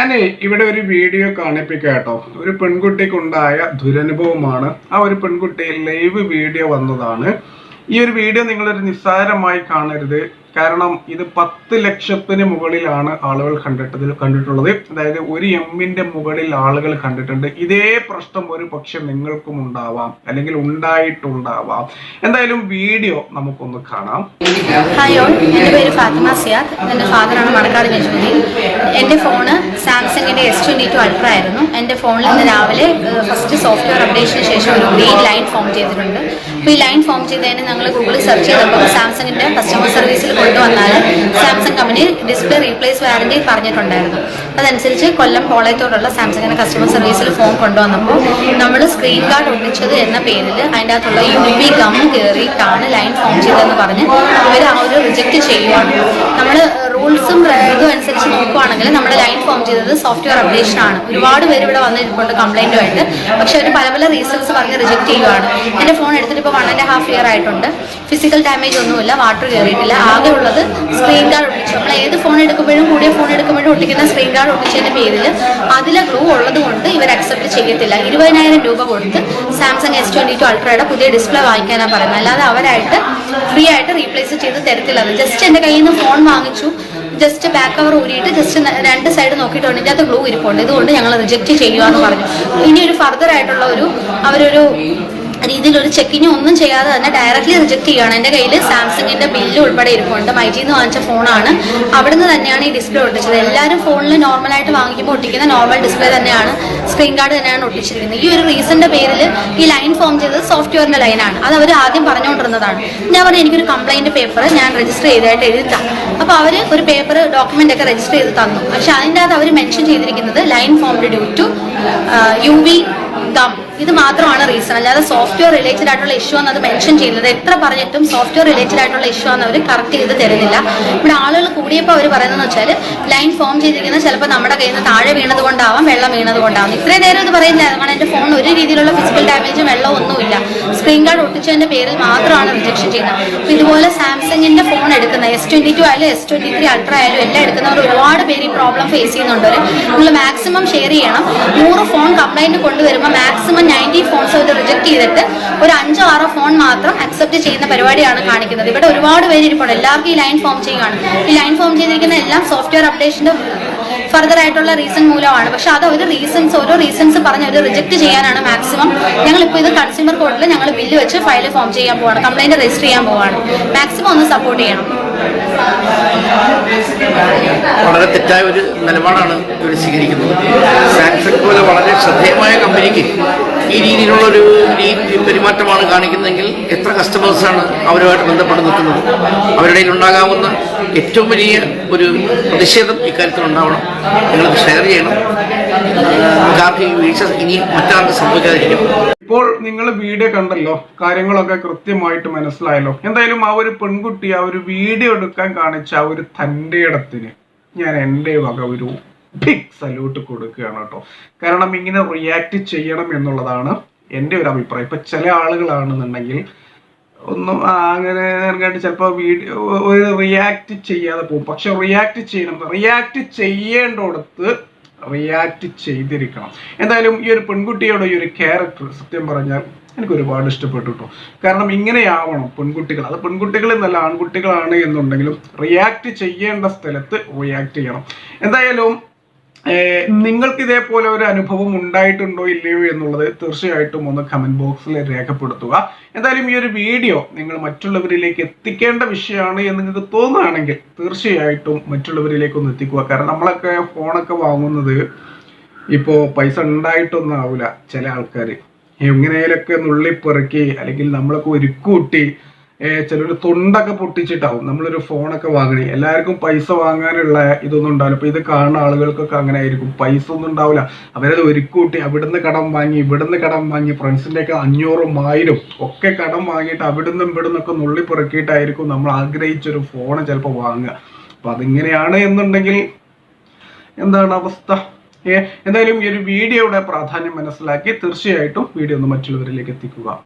ഞാൻ ഇവിടെ ഒരു വീഡിയോ കാണിപ്പിക്കാം കേട്ടോ. ഒരു പെൺകുട്ടിക്കുണ്ടായ ദുരനുഭവമാണ്. ആ ഒരു പെൺകുട്ടി ലൈവ് വീഡിയോ വന്നതാണ്. ഈ ഒരു വീഡിയോ നിങ്ങളൊരു നിസ്സാരമായി കാണരുത്. കാരണം ഇത് പത്ത് ലക്ഷത്തിന് മുകളിലാണ് ആളുകൾ കണ്ടിട്ടതിൽ കണ്ടിട്ടുള്ളത്. അതായത് ഒരു എമ്മിന്റെ മുകളിൽ ആളുകൾ കണ്ടിട്ടുണ്ട്. ഇതേ പ്രശ്നം ഒരു പക്ഷെ നിങ്ങൾക്കും ഉണ്ടാവാം അല്ലെങ്കിൽ ഉണ്ടായിട്ടുണ്ടാവാം. എന്തായാലും വീഡിയോ നമുക്കൊന്ന് കാണാം. ഹായ് എന്റെ പേര് ഫാത്തിമ സിയാദ്. എന്റെ ഫാദറാണ് മണക്കാട് നെജുമതി എന്റെ ഫോണ് സാംസങ്ങിന്റെ എസ് ട്വന്റി ടു അൾട്ര ആയിരുന്നു. എന്റെ ഫോണിൽ ഇന്ന് രാവിലെ ഫസ്റ്റ് സോഫ്റ്റ്വെയർ അപ്ഡേഷന് ശേഷം ഒരു ഗ്രീൻ ലൈൻ ഫോം ചെയ്തിട്ടുണ്ട്. അപ്പോൾ ഈ ലൈൻ ഫോം ചെയ്തതിന് ഞങ്ങൾ ഗൂഗിളിൽ സെർച്ച് ചെയ്തപ്പോൾ സാംസങ്ങിന്റെ കസ്റ്റമർ സർവീസിൽ കൊണ്ടുവന്നാൽ Samsung company display replace warranty പറഞ്ഞിട്ടുണ്ടായിരുന്നു. അതനുസരിച്ച് കൊല്ലം കോളേജോടുള്ള സാംസങ്ങിന്റെ കസ്റ്റമർ സർവീസിൽ ഫോൺ കൊണ്ടുവന്നപ്പോൾ നമ്മൾ സ്ക്രീൻ ഗാർഡ് ഒട്ടിച്ചത് എന്ന പേരിൽ അതിന്റെ അകത്തുള്ള യു ബി ഗം കയറിയിട്ടാണ് ലൈൻ ഫോം ചെയ്തതെന്ന് പറഞ്ഞ് ഇവർ ആ ഒരു റിജക്റ്റ് ചെയ്യുവാണ്. നമ്മൾ റൂൾസും ഇതും അനുസരിച്ച് നോക്കുവാണെങ്കിൽ നമ്മുടെ ലൈൻ ഫോം ചെയ്തത് സോഫ്റ്റ്വെയർ അപ്ഡേഷൻ ആണ്. ഒരുപാട് പേര് ഇവിടെ വന്നിട്ടുണ്ട് കംപ്ലൈന്റുമായിട്ട് പക്ഷെ അവർ പല പല റീസൺസ് പറഞ്ഞ് റിജക്റ്റ് ചെയ്യുവാണ്. എന്റെ ഫോൺ എടുത്തിട്ട് ഇപ്പോൾ വൺ ആൻഡ് ഹാഫ് ഇയർ ആയിട്ടുണ്ട്. ഫിസിക്കൽ ഡാമേജ് ഒന്നുമില്ല വാട്ടർ കയറിയിട്ടില്ല ആകെ ഉള്ളത് സ്ക്രീൻ ഗാർഡ് ഒട്ടിച്ചു. നമ്മൾ ഏത് ഫോൺ എടുക്കുമ്പോഴും കൂടിയ ഫോൺ എടുക്കുമ്പോഴും ഒട്ടിക്കുന്ന സ്ക്രീൻ ഗാർഡ് ഒട്ടിച്ചതിന്റെ പേരിൽ അതിലെ ഗ്ലൂ ഉള്ളത് കൊണ്ട് ഇവർ അക്സെപ്റ്റ് ചെയ്യത്തില്ല. ഇരുപതിനായിരം രൂപ കൊടുത്ത് സാംസങ് എസ് ട്വന്റി ടു അൾട്രയുടെ പുതിയ ഡിസ്പ്ലേ വാങ്ങിക്കാനാണ് പറയുന്നത്. അല്ലാതെ അവരായിട്ട് ഫ്രീ ആയിട്ട് റീപ്ലേസ് ചെയ്ത് തരത്തില്ല. ജസ്റ്റ് എന്റെ കയ്യിൽ നിന്ന് ഫോൺ വാങ്ങിച്ചു. ജസ്റ്റ് ബാക്ക് കവർ ഊരിയിട്ട് ജസ്റ്റ് രണ്ട് സൈഡ് നോക്കിയിട്ടുണ്ട്. ഇതിനകത്ത് ഗ്ലൂ ഇരിപ്പുണ്ട്. ഇതുകൊണ്ട് ഞങ്ങൾ റിജക്റ്റ് ചെയ്യുക എന്ന് പറഞ്ഞു. ഇനി ഒരു ഫർദർ ആയിട്ടുള്ള ഒരു അവരൊരു രീതിയിൽ ഒരു ചെക്കിങ് ഒന്നും ചെയ്യാതെ തന്നെ ഡയറക്റ്റ്ലി റിജക്ട് ചെയ്യുകയാണ്. എന്റെ കയ്യിൽ സാംസങ്ങിന്റെ ബില്ല് ഉൾപ്പെടെ ഇരിപ്പുണ്ട്. മൈജിയിൽ വാങ്ങിച്ച ഫോണാണ് അവിടുന്ന് തന്നെയാണ് ഈ ഡിസ്പ്ലേ ഒട്ടിച്ചത്. എല്ലാവരും ഫോണിൽ നോർമലായിട്ട് വാങ്ങിക്കുമ്പോൾ ഒട്ടിക്കുന്ന നോർമൽ ഡിസ്പ്ലേ തന്നെയാണ്. സ്ക്രീൻ കാർഡ് തന്നെയാണ് ഒട്ടിച്ചിരിക്കുന്നത്. ഈ ഒരു റീസന്റെ പേരിൽ ഈ ലൈൻ ഫോം ചെയ്തത് സോഫ്റ്റ്വെയറിന്റെ ലൈനാണ് അത് അവർ ആദ്യം പറഞ്ഞുകൊണ്ടിരുന്നതാണ് ഞാൻ പറഞ്ഞു എനിക്കൊരു കംപ്ലൈന്റ് പേപ്പർ ഞാൻ രജിസ്റ്റർ ചെയ്തതായിട്ട് എഴുതാം അപ്പോൾ അവർ ഒരു പേപ്പർ ഡോക്യുമെന്റ് ഒക്കെ രജിസ്റ്റർ ചെയ്ത് തന്നു. പക്ഷേ അതിന്റെ അകത്ത് അവർ മെൻഷൻ ചെയ്തിരിക്കുന്നത് line formed due to U V gum ഇത് മാത്രമാണ് റീസൺ അല്ലാതെ സോഫ്റ്റ്വെയർ റിലേറ്റഡ് ആയിട്ടുള്ള ഇഷ്യൂ ആണ് അത് മെൻഷൻ ചെയ്യുന്നത്. എത്ര പറഞ്ഞിട്ടും സോഫ്റ്റ്വെയർ റിലേറ്റഡ് ആയിട്ടുള്ള ഇഷ്യൂ ആണ് അവർ കറക്റ്റ് ചെയ്ത് തരുന്നില്ല. ഇവിടെ ആളുകൾ കൂടിയപ്പോൾ അവർ പറയുന്നത് വെച്ചാൽ ലൈൻ ഫോം ചെയ്തിരിക്കുന്നത് ചിലപ്പോൾ നമ്മുടെ കയ്യിൽ നിന്ന് താഴെ വീണത് കൊണ്ടാവാം വെള്ളം വീണത് കൊണ്ടാവാം. ഇത്രയും നേരം ഇത് പറയുന്നില്ല കാരണം എന്റെ ഫോൺ ഒരു രീതിയിലുള്ള ഫിസിക്കൽ ഡാമേജും വെള്ളം ഒന്നുമില്ല. സ്ക്രീൻ ഗാർഡ് ഒട്ടിച്ചതിന്റെ പേരിൽ മാത്രമാണ് റിജക്ഷൻ ചെയ്യുന്നത്. അപ്പോൾ ഇതുപോലെ സാംസങ്ങിന്റെ ഫോൺ എടുക്കുന്ന എസ് ട്വന്റി ടു ആയാലും എസ് ട്വന്റി ത്രീ അൾട്ര ആയാലും എല്ലാം എടുക്കുന്നവർ ഒരുപാട് പേര് ഈ പ്രോബ്ലം ഫേസ് ചെയ്യുന്നുണ്ട് നിങ്ങൾ മാക്സിമം ഷെയർ ചെയ്യണം. നൂറ് ഫോൺ കംപ്ലൈന്റ് കൊണ്ടുവരുമ്പോൾ മാക്സിമം നയന്റി ഫോൺസ് അവർ റിജക്ട് ചെയ്തിട്ട് ഒരു അഞ്ചോ ആറോ ഫോൺ മാത്രം അക്സെപ്റ്റ് ചെയ്യുന്ന പരിപാടിയാണ് കാണിക്കുന്നത്. ഇവിടെ ഒരുപാട് പേര് ഇരിപ്പുണ്ട്. എല്ലാവർക്കും ഈ ലൈൻ ഫോം ചെയ്യുകയാണ് ഈ ലൈൻ ഫോം ചെയ്തിരിക്കുന്ന എല്ലാം സോഫ്റ്റ്വെയർ അപ്ഡേഷന്റെ ഫർദർ ആയിട്ടുള്ള റീസൺ മൂലമാണ്. പക്ഷെ അത് ഒരു റീസൺസ് ഓരോ റീസൺസ് പറഞ്ഞ് അവർ റിജക്ട് ചെയ്യാനാണ് മാക്സിമം ഞങ്ങൾ ഇപ്പോൾ ഇത് കൺസ്യൂമർ കോർട്ടിൽ ഞങ്ങൾ ബില്ല് വെച്ച് ഫയൽ ഫോം ചെയ്യാൻ പോവാണ്. കംപ്ലൈന്റ് രജിസ്റ്റർ ചെയ്യാൻ പോവാണ്. മാക്സിമം ഒന്ന് സപ്പോർട്ട് ചെയ്യണം. വളരെ തെറ്റായ ഒരു നിലപാടാണ് ഇവർ സ്വീകരിക്കുന്നത്. സാംസങ് പോലെ ഈ രീതിയിലുള്ളൊരു രീതി പെരുമാറ്റമാണ് കാണിക്കുന്നതെങ്കിൽ എത്ര കസ്റ്റമേഴ്സാണ് അവരുമായിട്ട് ബന്ധപ്പെട്ട് നിൽക്കുന്നത് അവരുടെ ഉണ്ടാകാവുന്ന ഏറ്റവും വലിയ ഒരു പ്രതിഷേധം ഇക്കാര്യത്തിൽ ഉണ്ടാവണം നിങ്ങളത് ഷെയർ ചെയ്യണം. നമുക്ക് വീഴ്ച ഇനി മറ്റാർക്ക് സംഭവിക്കാതിരിക്കും. ഇപ്പോൾ നിങ്ങൾ വീഡിയോ കണ്ടല്ലോ കാര്യങ്ങളൊക്കെ കൃത്യമായിട്ട് മനസ്സിലായല്ലോ. എന്തായാലും ആ ഒരു പെൺകുട്ടി ആ ഒരു വീഡിയോ എടുക്കാൻ കാണിച്ച ആ ഒരു തന്റെ ഇടത്തിന് ഞാൻ എന്റെ വക ഒരു ബിഗ് സല്യൂട്ട് കൊടുക്കുകയാണ് കേട്ടോ. കാരണം ഇങ്ങനെ റിയാക്ട് ചെയ്യണം എന്നുള്ളതാണ് എന്റെ ഒരു അഭിപ്രായം. ഇപ്പം ചില ആളുകളാണെന്നുണ്ടെങ്കിൽ ഒന്നും അങ്ങനെ ഇറങ്ങാണ്ട് ചിലപ്പോൾ വീഡിയോ ഒരു റിയാക്ട് ചെയ്യാതെ പോകും. പക്ഷെ റിയാക്ട് ചെയ്യണം. റിയാക്ട് ചെയ്യേണ്ടടുത്ത് റിയാക്ട് ചെയ്തിരിക്കണം. എന്തായാലും ഈ ഒരു പെൺകുട്ടിയുടെ ഈ ഒരു ക്യാരക്ടർ സത്യം പറഞ്ഞാൽ എനിക്ക് ഒരുപാട് ഇഷ്ടപ്പെട്ടു കേട്ടോ. കാരണം ഇങ്ങനെയാവണം പെൺകുട്ടികൾ. അത് പെൺകുട്ടികൾ എന്നല്ല ആൺകുട്ടികളാണ് എന്നുണ്ടെങ്കിലും റിയാക്ട് ചെയ്യേണ്ട സ്ഥലത്ത് റിയാക്ട് ചെയ്യണം. എന്തായാലും നിങ്ങൾക്ക് ഇതേപോലെ ഒരു അനുഭവം ഉണ്ടായിട്ടുണ്ടോ ഇല്ലയോ എന്നുള്ളത് തീർച്ചയായിട്ടും ഒന്ന് കമന്റ് ബോക്സിൽ രേഖപ്പെടുത്തുക. എന്തായാലും ഈ ഒരു വീഡിയോ നിങ്ങൾ മറ്റുള്ളവരിലേക്ക് എത്തിക്കേണ്ട വിഷയമാണ് എന്ന് നിങ്ങൾക്ക് തോന്നുകയാണെങ്കിൽ തീർച്ചയായിട്ടും മറ്റുള്ളവരിലേക്ക് ഒന്ന് എത്തിക്കുക. കാരണം നമ്മളൊക്കെ ഫോണൊക്കെ വാങ്ങുന്നത് ഇപ്പോൾ പൈസ ഉണ്ടായിട്ടൊന്നും ആവില്ല ചില ആൾക്കാർ എങ്ങനെയൊക്കെ നുള്ളിപ്പെറുക്കി അല്ലെങ്കിൽ നമ്മളൊക്കെ ഒരുക്കൂട്ടി ചിലർ തൊണ്ടൊക്കെ പൊട്ടിച്ചിട്ടാവും. നമ്മളൊരു ഫോണൊക്കെ വാങ്ങണേ. എല്ലാവർക്കും പൈസ വാങ്ങാനുള്ള ഇതൊന്നും ഉണ്ടാവില്ല. ഇപ്പൊ ഇത് കാണുന്ന ആളുകൾക്കൊക്കെ അങ്ങനെ ആയിരിക്കും പൈസ ഒന്നും ഉണ്ടാവില്ല. അവരത് ഒരുക്കൂട്ടി അവിടുന്ന് കടം വാങ്ങി ഇവിടുന്ന് കടം വാങ്ങി ഫ്രണ്ട്സിന്റെ ഒക്കെ അഞ്ഞൂറും ആയിരം ഒക്കെ കടം വാങ്ങിയിട്ട് അവിടുന്ന് ഇവിടുന്നൊക്കെ നുള്ളി പെറുക്കിയിട്ടായിരിക്കും നമ്മൾ ആഗ്രഹിച്ചൊരു ഫോൺ ചിലപ്പോൾ വാങ്ങുക. അപ്പൊ അതിങ്ങനെയാണ് എന്നുണ്ടെങ്കിൽ എന്താണ് അവസ്ഥ? ഏ എന്തായാലും ഈ ഒരു വീഡിയോയുടെ പ്രാധാന്യം മനസ്സിലാക്കി തീർച്ചയായിട്ടും വീഡിയോ ഒന്ന് മറ്റുള്ളവരിലേക്ക് എത്തിക്കുക.